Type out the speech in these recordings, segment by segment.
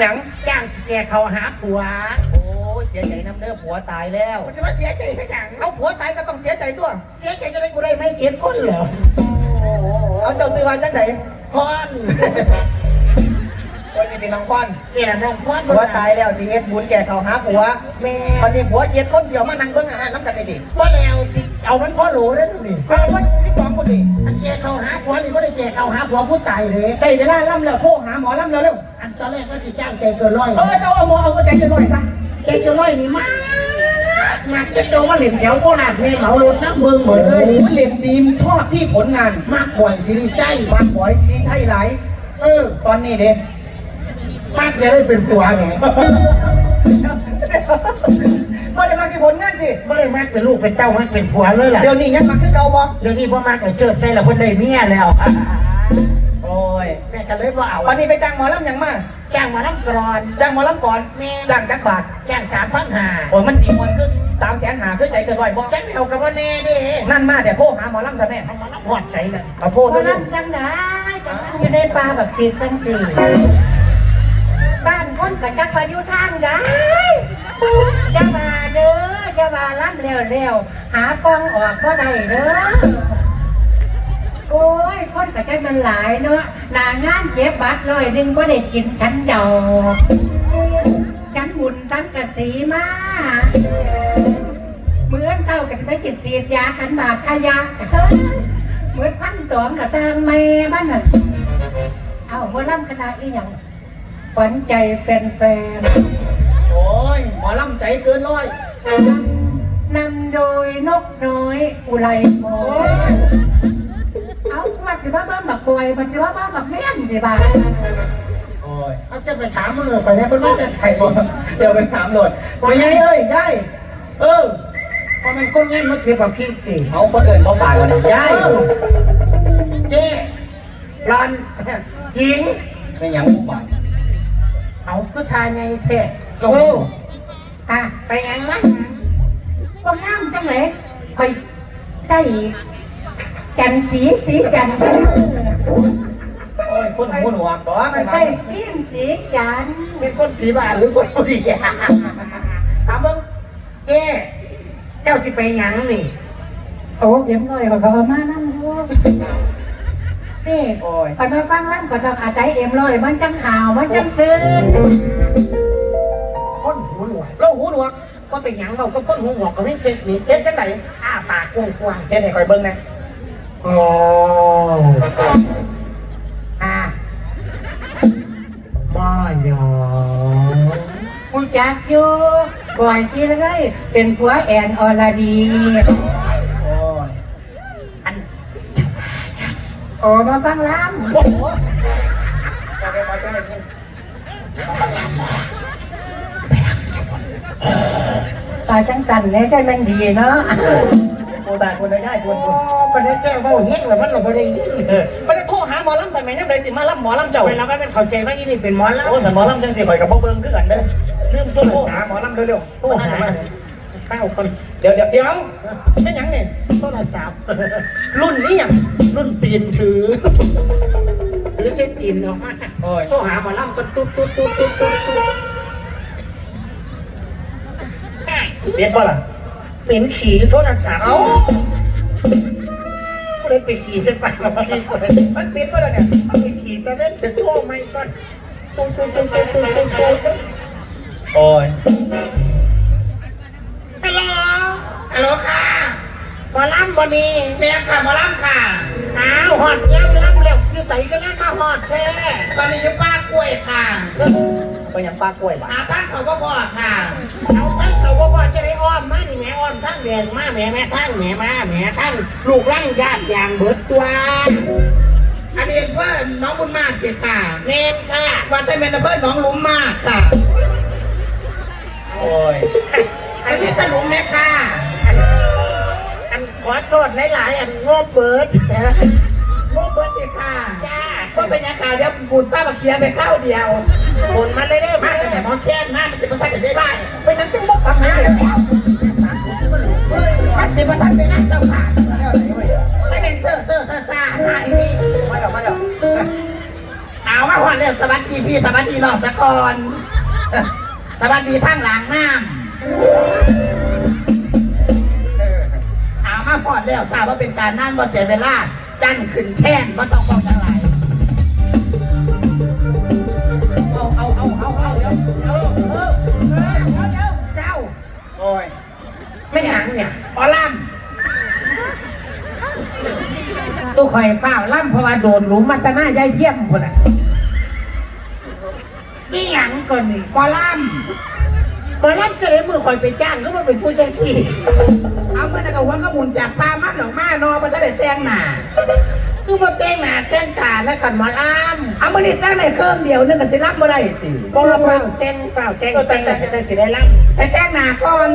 หยังย่างแกเขาหาผัว โอ้ยเสียใจน้ำเด้อผัวตายแล้วมันจะมาเสียใจขนาดเอาผัวตายก็ต้องเสียใจตัวเสียใจจะได้กูได้ไม่เก็บก้นเหรอเอาเจ้าซื้อมาจังไหนพอนคนนี้เป็นน้องป้อนนี่แหละน้องพอนผัวตายแล้วสิเฮ็ดบุญแก่เขาหาผัวแม่วันนี้ผัวเจ็ดคนเสียวมานั่งเบิ่งอาหารน้ำกันได้ดิว่าแล้วจิเอามันพ่อโหลได้ดูนี่เอาไว้ที่สองคนนี่ อันแกเขาหาผัวนี่ก็ได้แกเขาหาผัวผู้ตายเลยได้เวลาล่ำแล้วโทรหาหมอล่ำแล้วเร็วอันตอนแรกก็สิจ้างแกเกินร้อยเออเจ้าเอาหมอเอาก็ใจจะหน่อยซะแกเกินร้อยนี่มากมากจะโจมาเหลี่ยมแถวโคราชแม่เหมารถน้ำเบิงหมดเลยเรียนดีมชอบที่ผลงานมากบ่อยสิริไส้มากบ่อยสิริใช่หลายเออตอนนี้เด้มากจะได้เป็นผัวไงบ่ได้ มาที่ผลงานดิไม่ได้มากเป็นลูกเป็นเต้ามากเป็นผัวเลยล่ะเดี๋ยวนี้ยังมาคือเก่าบ่เดี๋ยวนี้พ่อมากเลยเจิดใส่ละคนได้เมียแล้ว โอ้ยแม่ก็เลยว่าเอาวันนี้ไปจ้างหมอลำหยังมาจ้างมาน้ำกรอนจ้างหมอลำก่อนแม่จ้างจักบาทจ้างสามพันห้าโอ้ยมันสี่มวนคือสามแสนหาคือใจเกินร้อยบ่จ้างเดียวกับว่าแน่เด้นั่นมาเดี๋ยวโทรหาหมอลำเถอะแม่เอามาน้ำหอดใส่เลยเอาโทรพด้วยลังจังได้จังอยู่ในป่าบักตีจังสิบ้านคนกับจักพายุทางได้ จะมาเด้อจะมาล้ำเร็วๆหาปองออกบ่ได้เด้อโอ้ยคนกับจักมันหลายเนาะหนางานเก็บบัตรร้อยหนึงบ่ได้กินฉันดอกฉันบุญทั้งกะสีมาเหมือนเข้ากับไปฉีดฉีดยาขันบาดขยะเหมือนพันสองกับทางแม่บ้านน่ะเอาหัวล่ำคณะอีหยังขวัญใจเป็นแฟน โอ้ยหมอลำใจเกินร้อย นำโดยนกน้อยอุไรพรเอาว่าสิว่าบ้าหมักบอยมันสิว่าบ้าหมักแม่นสิบ้าโอ้ยเอาจะไปถามมึงเลยไปเนี่ยเพิ่นว่าจะใส่เดี๋ยวไปถามโหลดไปยายเอ้ยยายเออพอมันคนเงี้ยมาเก็บแบบพี่ตีเอาคนอื่นเขาตายกันยายเจ๊รอนหญิงไม่หยังผู้บาดเอาก็ทายไงเท่ โอ้โหอะไปยังมั้งพวกน้ำจังเลยคอยได้จันสีสีจันทร์โอ้ยคนหูหนวกดอกคอยได้สีสีจันทร์เป็นคนผีบ้าหรือคนผู้ดีถามมึงเจ๊เจ้าสิไปยังนี่โอ้เอ็มลอยเขาก็เอามานั่งด้วยนี่โอ้ยพอมาฟังล่ำก็ต้องอาศัยเอ็มลอยมันจังข่าวมันจังซื่นคนหูหนวก เราหูหนวกก็เป็นหยังเราก็คนหูหนวกก็ไม่เคยมีเฮ็ดจังไหนอ้าปากกว้างเฮ็ดให้คอยเบิ่งนะๆอ๋ออะมาหยองกูจักอยู่บ่อยที่เลยเป็นผัวแอนอรดีโอ้ยอันโอ้มาฟังล้โอ้ ตาจังจันเนี่ยใจมันดีเนาะกูตายคนได้ได้คนโอ้คนประเดี๋ยวเจ้าเบาเฮงเลยมันเราไม่ได้ยินเออไม่ได้โทรหาหมอลำไปไหมยังไงสิมาลำหมอลำเจ้าเวลาไม่เป็นเข้าใจว่าอีนี่เป็นหมอล้วโอ้แต่หมอลำจังสิข่อยกับบ่เบิ่งคือกันเด้อลืมโทรหาหมอลำเร็วๆโทรหาเก้าคนเดี๋ยวเดี๋ยวเดี๋ยวเป็นหยังเนี่ยโทรศัพท์รุ่นนี้ยังรุ่นตีนถือหรือใช้ตีนออกมาโอ้ยโทรหาหมอลำก็ตุ๊ดตุ๊ดตุ๊ดตุ๊ดตุ๊ดตุ๊ด เรียนป่ะล่ะเป็นขี่โทรศัพท์เอ้าก็เลยไปขี่เส้นไปกับพี่ก่อนมันติดป่ะล่ะเนี่ยเอาไปขี่ตะเล่นเป็นโทรไม่ก่อนตุ๊ดตุ๊ดตุ๊ดตุ๊ดตุ๊ดตุ๊ดตุ๊ดโอ้ยฮัลโหลฮัลโหลค่ะหมอลำบอนี่แม่ค่ะหมอลำค่ะอ้าวหอดย่ำลำเร็วอยู่ใส่กันนั่นมาหอดแท้ตอนนี้อยู่ป้ากล้วยค่ะ ไปหยังปลากล้วยบ่ะหาทางเขาก็พอค่ะเอาทั้งเขาบอกว่าจะได้อ้อมมานี่แม่อ้อมทั้งเดียนมาแม่แม่ทั้งแม่มาแม่ทั้งลูกร่างญาติอย่างเบิดตัวอันนี้ว่าน้องบุญมากเด็ดค่ะแม่นค่ะว่าแต่เป็นอำเภอหน้องหลุมมากค่ะโอ้ยอันนี้ตะหลุมแม่ค่ะอันอันขอโทษหลายๆอันโง่เบิด โมเบิร์ตเด็ดค่ะจ้าว่าเป็นยังค่ะเดี๋ยวบุญป้ามาเคลียร์ไปข้าวเดียวหมุนมาเลยเด้อมามาแต่เลยหมอแค้นมามันจะมาทักกันได้บ้านไปนั่งจังบกปังหาเลยมันจะมาทักไปนั่งเจ้าค่ะไม่เป็นเสื้อเสื้อซ่าซ่าหายนี่มาเดี๋ยวมาเดี๋ยวเอามาหอดแล้วสวัสดีพี่สวัสดีน้องสะกอนเอ้อสวัสดีทางหลังน้ำเออเอามาพอดแล้วทราบว่าเป็นการนั่งว่าเสียเวลา จันขึ้นแท่นว่าต้องบอกจังไรเอาเอาเอาเอาเอาเดี๋ยวเออเออเจ้าโอ้ยไม่หยังเนี่ยออลัมตู้ข่อยฝ้าวล่ำเพราะว่าโดดหลุมมาตะหน้ายายเทียมคนน่ะอีหยังก่อนนี่ออลัม บอลันก็เลยมือข่อยไปจ้างก็มาเป็นผู้จังซี่เอาเมื่อนักหัวข้อมูลจากปลามันหรอกมานอมันจะได้แตงหนาตู้บ่แต่งหน้าแต่งตาและขันหมอลเอามื่อนี้แตงในเครื่องเดียวนึงกับสิรับเมื่อไรติำบ่ฝ้าวแต่งฝ้าวแต่งแต่งแล้วก็แต่งสิได้ล่ไปแตงหนาก่อน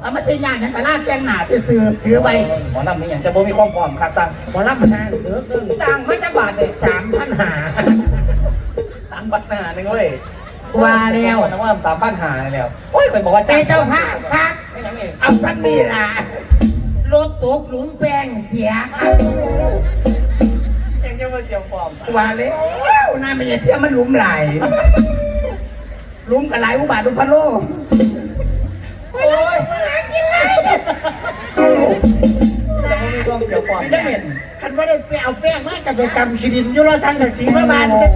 เอามาสิยางอย่างกะลาแตงหนาซื่อๆถือไว้หมอลำนี่อย่างจะบ่มีความพร้อมคักสั่งำหมอลำมาสร้างเด้อเด้อตังไม่จะบาทเลยสามพันหาตังบัตรหน้าหนึ่งเว้ย ว่าแล้วนะว่าสามพันหาแล้วโอ้ยคนบอกว่าแต่เจ้าภาพครับไม่นังเองเอาสักนี่ล่ะรถตกหลุมแป้งเสียครับยังจะมาเกี่ยวความว่าแล้วน่าไม่ใช่เที่ยวมันหลุมไหลายหลุมกับไหลายอุบาทอุพะโลโอ้ยหากินไรเนี่ยจะไม่มีความเกี่ยวความไม่ได้เห็นคันว่าได้ไปเอาแป้งมากับไปกำขีดินอยุโรชังกับสีมาบานจะ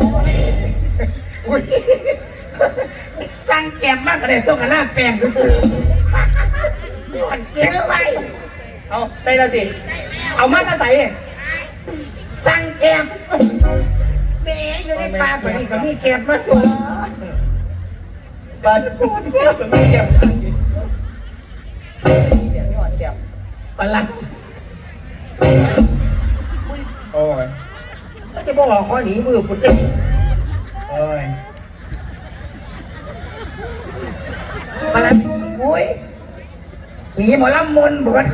อุ้ยสั่ง แก็บมากกระเด็นตัวกระลาแปลงซื้อๆนี่มันเก็บไว้เอาได้แล้วดิเอามาตาใสสั่งแก็บแหม่อยู่ในป่าปนี้ก็มีเก็บมาส่งบ้านพูดเกี่ยวกับไม่เกี่ยวเกี่ยวไม่หวานเกี่ยวปลังโอ้ยก็จะบอกข้อหนีมือปุ่นเจ็บโอ้ย ปลังอุ้ยหนีหมอลำมนต์บวช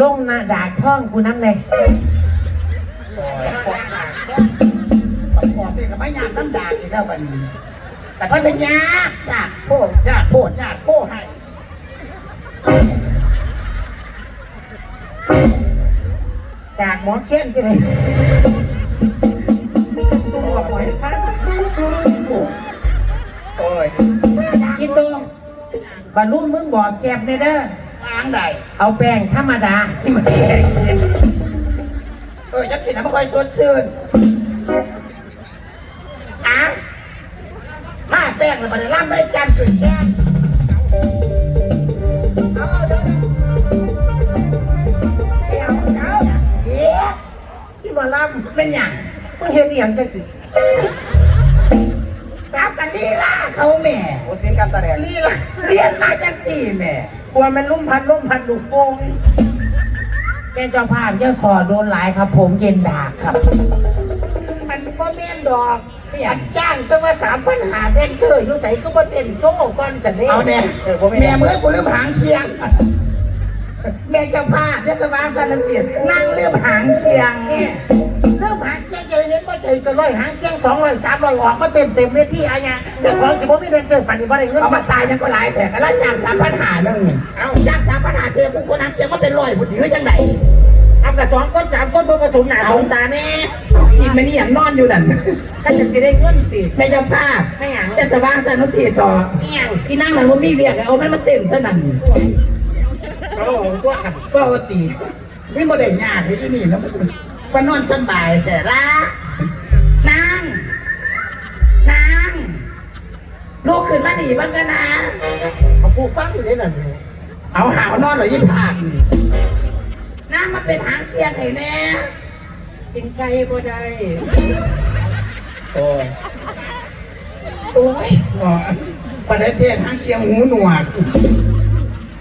ลงหน้าดากท่องกูน้ำเลยโอ้ยปขอบนี่ก็ไม่ยากน้ำด่างอีกแล้ววันนี้แต่ถ้าเป็นยากสากโพดยากโพดยากโพดให้ดากหมอเข้มไปเลยตัวหอยพันโอ้ ยกินตัวบรรลุมึงบอกแก็บในเด้อวางได้เอาแป้งธรรมดาที่มันแข็งเออจักสินะไม่ค่อยสดชื่นอ้าวถ้าแป้งเลยมาได้ล่ำได้จานขึ้นแก้มเอาเอาเดี๋ยวนะเอาเอาเอ๊ะที่มาล่เป็นอย่างำมึงเห็นอหย่างจังสิรับกันลีลา เขาแม่โอ้ซีนการแสดงนี่ล่ะเรียนมาจังสี่แม่กลัวมันลุ่มพันลุ่มพันลูกโป่งแม่เจ้าภาพเจ้าสอโดนหลายครับ ผมเย็นดากครับ มันก็แม่นดอกอันจ้างตั้งว่าสามพันหาแดนเซอร์อยู่ใส่ก็มาเต้นโซ่ก่อนสันเด้เอาเนี่ยแม่เมื่อกูลืมหางเคียงแม่เจ้าภาพยศวางสารเสียนนั่งเลืมหางเคียงเนี่ยเริ่มหางแก้งใจ เห็นว่าใจก็ร้อยหางแก้งสองร้อยสามร้อยออกมาเต็มเต็มเลยที่อะไรเงี้ยแต่ของสิบผมมีแดนเซอร์ปันนี้บ่ได้เงินเอามาตายยังก็หลายแถกแล้วจ้างสามพันหาหนึ่งเอาจ้างสามพันหาเชียกูคนหางเคียงมาเป็นร้อยผู้ถือจังไหนเอากับสองก้อนสามก้อนผสมหนาสมตาแน่อีแม่นี่ยังนอนอยู่นั่นถ้าจะสิได้เงินติดแม่เจ้าภาพไม่หยังยศวางสารเสียจอเอียงอีนั่งนั่นมันมีเวียกเอามันมาเต้นซะนั่นเอาของตัวขันก็ตีไม่โมเดลยากเลยอีนี่แล้วมัน นอนสบายแต่ละนางนางลูกขึ้นมาหนีบ้างกันนะของผู้ฟังอยู่ในนั่นไงเอาหาวนอนหน่อยยิ่งผ่านนางมาเป็นหางเคียงไห้แน่กินไก่บ่ได้โอ้ยโอ้ยหนอประเดี๋ยวเทียงหางเคียงหูหนวก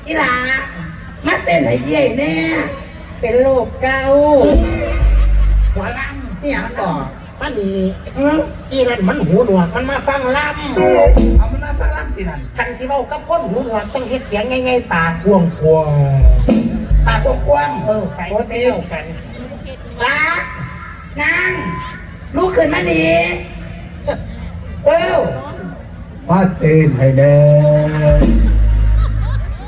อีหลามาเต้นให้เย่แน่เป็นโรคเกา หัวลนี่ยังต่อำมันนี่เฮ้ยอีนั่นมันหูหนวกมันมาฟังลเอามันมาฟังรับที่นั่นำคันสิเว้ากับคนหูหนวกต้องเฮ็ดเสียงไงๆปากกวงกวงปากกว้างๆเออไปเที่ยวกันละนางลูกขึ้นมาดีเอ้ามาเต้นให้แน่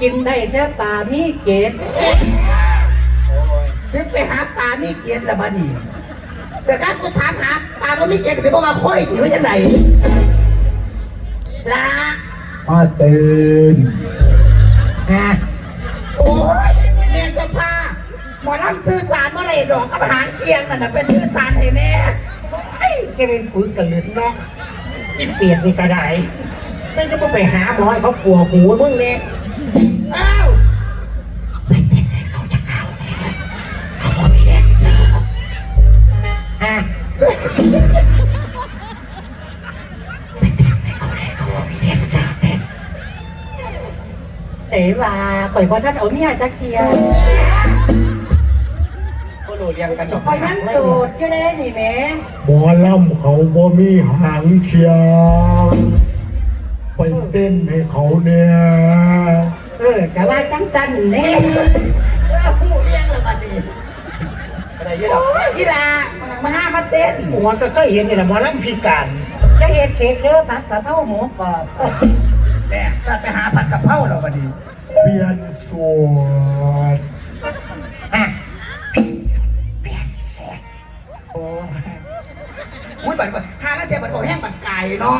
กินได้แต่ปลามีเกศโอ้ยนึกไปหาปลานี่เกียรติละบัดนี้ เดี๋ยวข้ากูถามหาปลาบ่มีเก่งสิบ่มาค่อยถือจังไดละมาตื่นอะโอ้ยแม่เจะพาหมอลำสื่อสารเมื่อไรดอกกับหางเคียงนั่นน่ะไปสื่อสารให้แม่ไอ้แกเป็นปุ๋ยกันลืนเนาะอีเปียดนี่กระไดไม่จะไปหาหมอให้เขาปวดหัวมึงเนี่ย เอ๋ว่าข่อยบ่ทันเอาเนี่ยจักเทียก็รู้เรียงกันดอกข่อยยังโดดอยู่เลยนี่แหม่หมอลำเขาบ่มีหางเทียมไปเต้นให้เขาเนี่ยเออก็ว่าจังจันแน่เออหูเลี้ยงและบัดนี้อะไรเยอะดอกโอ้ยกีฬามันนังมาหน้ามาเต้นหัวก็เคยเห็นนี่แหละหมอลำพิการจะเฮ็ดเค้กเด้อผัดกะเพราหมูกรอบแม่สัตว์ไปหาผัดกะเพราแล้วบัดนี้เปลี่ยนสวดอะอุ้ยบัดบัดหาแล้วเจ็บบัดบอกแห้งบัดไก่เนาะ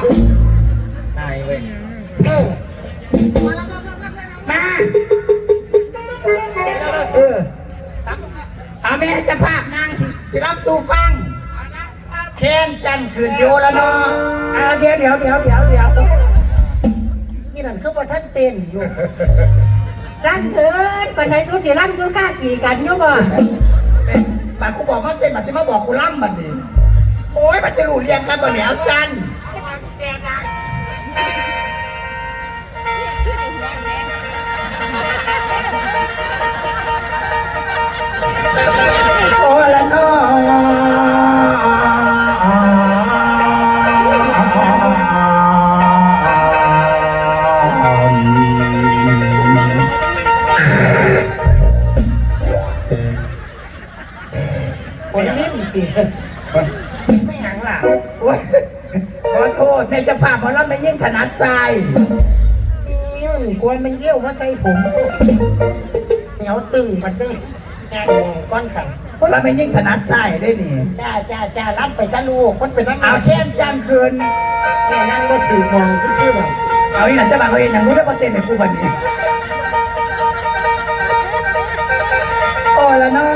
คือว่าท่านเต้นอยู่ลั่นเถิดปานใดทุกสิลั่นทุกกล้าขี่กันอยู่บ่บัดกูบอกมาเต้นบัดสิมาบอกกูล่ำบัดนี้โอ้ยมันจะรู้เรียงกันบ่เนี่ยเอาจันทร์โอ้ละเนาะ ถนัดทรายนี่มันกวนมันเยี่ยวมาใส่ผมเหนียวตึงมันด้วยแง่งงก้อนขันหมอลำไม่ยิ่งถนัดทรายได้นี่จ้าจ้าจ้ารับไปซะลูกมันเป็นนักเอาแค้นจันทร์คืนแม่นั่งก็ถือมองชื่อๆแบบเอาอีหลังจะมาเขาเองอย่างรู้แล้วว่าเต้นในกูบันนี้โอ้ละเนาะ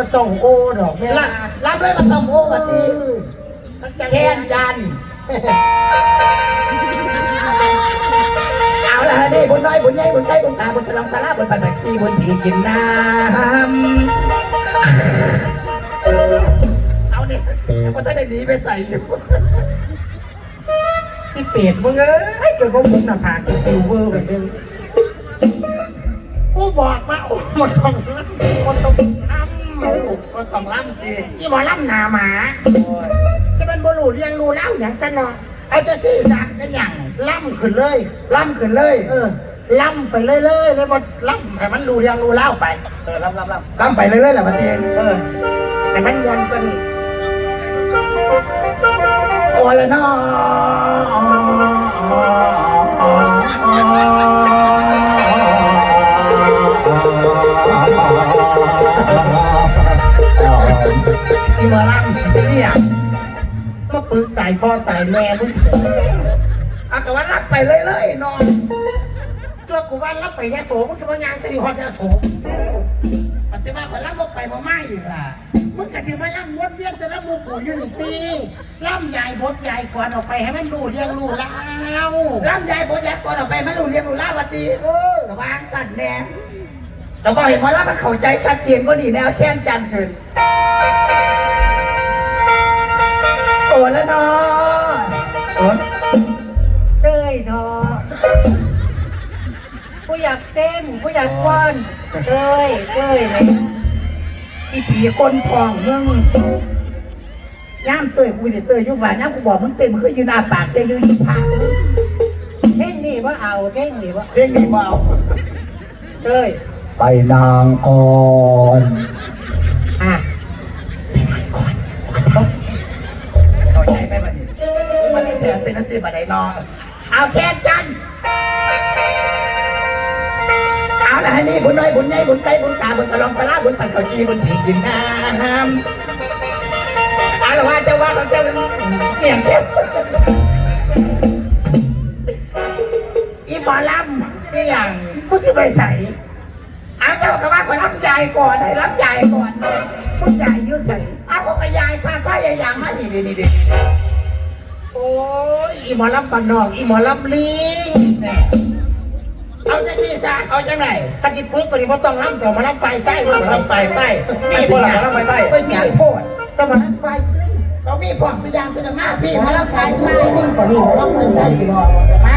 ล่ำเลยมาต้องโอดอกเวละลารับเลยมาต้องโอ้มาสิมันจะแค้นจันทร์เอาละนี่บุญน้อยบุญใหญ่บุญใกล้บุญตาบุญฉลองสาราบุญปันปันตีบุญผีกินน้ำเอานี่ยังไม่ทันได้หนีไปใส่อยู่ที่เปียดมึงเอ้ยจนพวกมึงหน้าผากกูฟิวเวอร์ไปนึงกูบอกมาโอ้หมดต้องหมดต้องทำ ก็ต้องล่ำตีที่หมอล่ำหนาหมาที่มันบรูเรียงรูเล่าอย่างสนอเอาจะซี่สักเป็นอย่างล่ำขึ้นเลย ล่ำขึ้นเลย เออล่ำไปเรื่อยๆเลยมันล่ำให้มันรูเรียงรูเล่าไป เออรับรับรับล่ำไปเรื่อยๆแหละวันตีเออให้มันวนกันโอ้ละน้อ 哦ที่หมาล่ำเนี่ยก็ปึกไต่คอไต่แม่มึงเอากว่ารับไปเรื่อยนอนช่วกูว่ารับไปยาโสมึงจะมางานตีฮอดยาโสปัสสาวะคนรับลงไปบ่ไม่อีกล่ะมึงกะจะมาล่ำม้วนเวียนแต่ละมูกูอยู่นี่ตีล่ำใหญ่บดใหญ่ก่อนออกไปให้มันรู้เรียงรู้เล่าล่ำยายโบยักก่อนออกไปไม่รู้เรียงรู้ล่าวันตีเออกระวางสั่นแน่ แต่พอเห็นพอแล้วมันเข้าใจชัดเจนก็ดีแนวแค้นจันขึ้นโอ้แล้วเนาะโอ้เต้ยทอผู้อยากเต้นผู้อยากป้อนเต้ยเต้ยเลยอีผีกคนทองมึงย่ามเตยกูจะเตยยุบว่าย่ามกูบอกมึงเตยมึงคืออยู่หน้าปากเสียอยู่ยี่ผากเพ่งนี่ว่าเอาเท่งนี่ว่าเรื่องนี้เบาเอ้ย ไปนางก่อนอะเข้าใจไหมบัดนี้มันได้เถื่อนเป็นนักสืบบัดไดนอเอาแค่จัน เอาละให้นี่บุญน้อยบุญใหญ่บุญไกลบุญตาบุญสลองสลาบุญปันเขาจีบุญผีกินน้ำเอาละว่าเจ้าว่าของเจ้าเมี่ยงเข้มอีหมอลอีหยังำมึงจะไปใส่เอาเจ้าก็ว่าคนลำใหญ่ก่อนให้ลำใหญ่ก่อนมึงใหญ่ยุ่ใส่เอาพวกกระยายซาซาใหญ่ยางมาดิดิดิดิโอ้ยอีหมอลำปานนอกอีหมอลำลิงเอาจังที่ซะเอาจังไหนขันจิตปึกไปดิเพราต้องลำเดี๋ยวมาลำไฟไส้เราต้องไฟไส้มีคนหลังแล้วไม่ใส่ไม่มีโพดต้องมาลำไฟไส้ เรามีพวกสุดยางสุดมากพี่มาแล้วไฟไส้นี่กว่านี้มาลำไฟไส้สิรอมา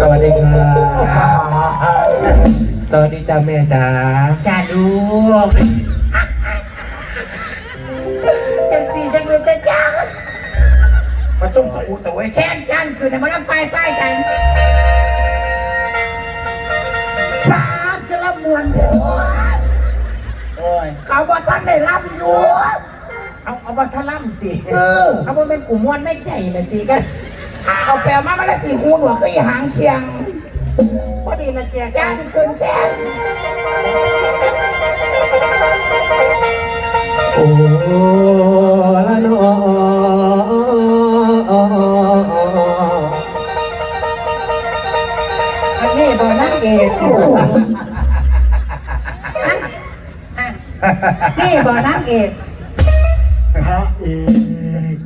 สวัสดีครับสวัสดีจ้าแม่จ๋าจ้าลูกจังสีจังเลยแต่จ้ามาซุ่มสอุสวยแค้นกันคือในมาแล้วไฟไส้ฉันปาดกระมวลเถอะโอ้ยเขาบอกท่านได้รับอยู่ เอาเอามาทะล่ำตีเออ เอามาเป็นกลุ่มมวลไม่ใหญ่เลยตีกันเอาแปลมามาแล้วสีหูหนวกคือหางเคียงพอดีนะแกจานคืนแค้นโอ้ละนออันนี้บ่นักเอกอะนี่บ่นักเอกพระ เอก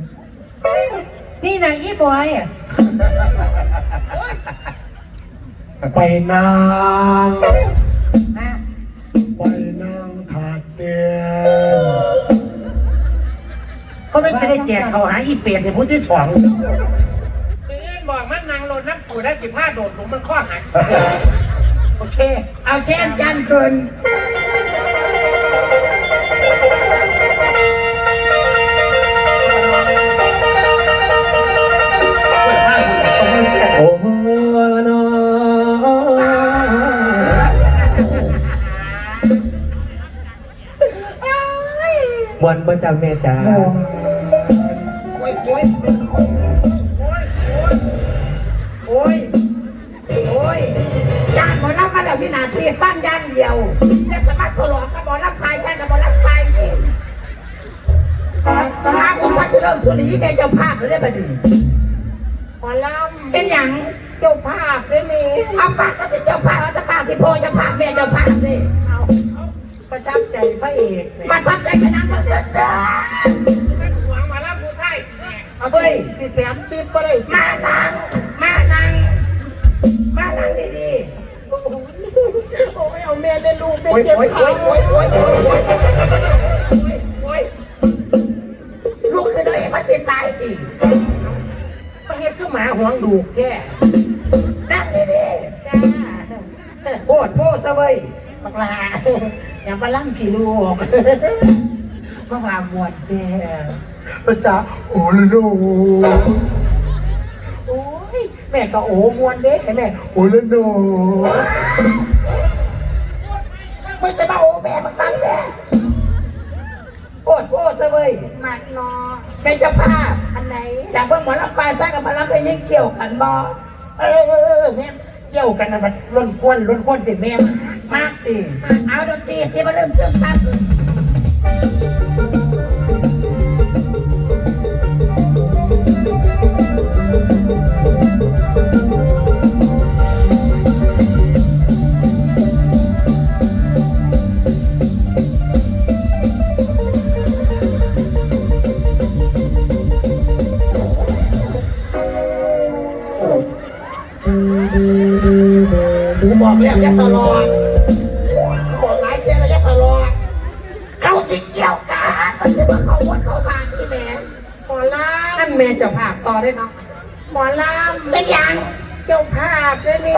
นี่นางอีบอยอะไปนางอะไปนางขาดเตียนก็ไม่จะได้แจกเขาหาอีเปียนในพุทธที่สองเพื่อนบอกมันนางโลดน้ำปูได้สิบห้าโดดหลุมมันข้อหักโอเค เอาแค้นจานคืน วันประจำแม่จ๋าโอ้ยโอ้ยโอ้ยโอ้ยโอ้ยจานหมอรับมาแล้วพี่นาทีฟังย่างเดียวจะสามารถสลอกับหมอรับไฟใช่กับหมอรับไฟนี่ถ้าคุณพัชเริ่มสุรีแม่เจ้าภาพเลยได้บัดนี้หมอลเป็นอย่างำเจ้าภาพได้ไหมเอาฝากก็สิเจ้าภาพเอาเจ้าภาพที่พ่อเจ้าภาพแม่เจ้าภาพสิเอาเอา ประทับใจพระเอกเนี่ยมาทำใจขนาดนั้นเถอะเสือมันหวงมาแล้วผู้ชายเอาเฮ้ยสิแถมติดก็ได้มานั่งมานั่งมานั่งดีโอ้โหโอ้ยเอาแม่ได้ลูกได้โอ้ยเจ็บโอ้ยขาโอ้ยโอ้ยโอ้ยโอ้ยโอ้ยโอ้ยลูกคือด้วยมันจะตายจริงประเฮ็ดคือหมาหวงดูแค่ ล่ำขี่ลูกมาว่าหมวดแกพระจ๋าโอ้ละโนโอ้ยแม่ก็โอ้มวนเด้แม่โอ้ละโนมึงจะมาโอ้แม่มึงตั้งแต่โพดโพดซะเว้ยมักนอเป็นเจ้าภาพอันไหนจากเบิ่งหมอลำไฟสร้างกับหมอลำเพลงยังเกี่ยวกันบ่เออเออเออแม่เกี่ยวกันนะมันล้นควนล้นควนติดแม่ มากสิเอาดนตรีสิมาเริ่มเครื่องตั้ง จ้าภาพต่อได้เนาะหมอลเป็นหยังำเจ้าภาพได้นี่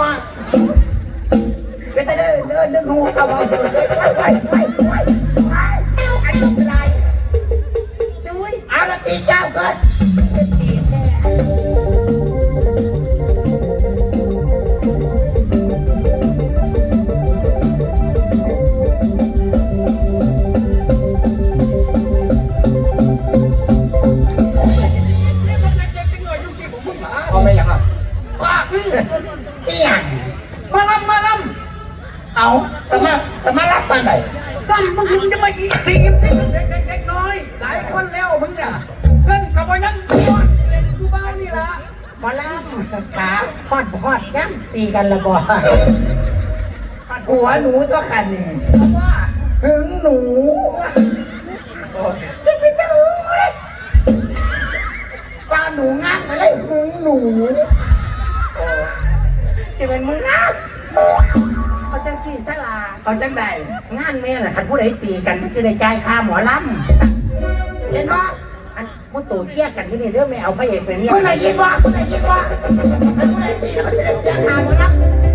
ได้แต่ใครนเป็นแต่เดินเดินดึงหูเอามาเอาไปไปไป กันละบ่หัวหนูก็คันนี่ถึงหนูจะไปถึงเลยปลาหนูงักมาเลยหึงหนูจะเป็นมึงอะเอาจังสี่สลาเอาจังใดงานแม่น่ะคันผู้ใดตีกันมันจะได้จ่ายค่าหมอลำเห็นว่าอั มึงโตเชี่ยกันที่นี่เรื่องไม่เอาพระเอกไปเนี่ย มึงอไหร่ยินว่าเมื่อไหร่ยินว่าเมื่อไหร่ตีแล้วมันจะได้เสียขาหมดแล้วเมื่อไหร่จะ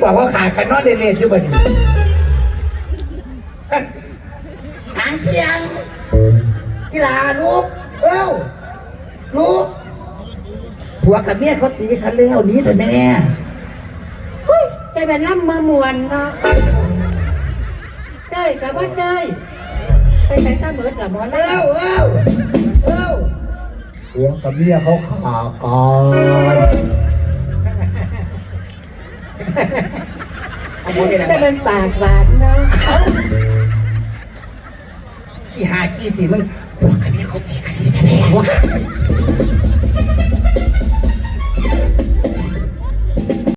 เอาพวกนี้กว่าว่าขากันนอนเล่นๆอยู่บัดนี้หางเคียงกีฬาลูกเอ้าลูกผัวกับเมียเขาตีกันแล้วหนี้เถอะแม่อุ้ยใจเป็นล่ำมามวนเนาะเต้ยกับว่าเต้ยไปใส่ตาเบิดกับหมอเอ้าลำเอ้าเอ้าหัวกับเมียเขาขากัน แต่เป็นปากหวานเนาะอีหากี่สิมึงผัวกับเมียเขาตีกันที่ทะเลวะ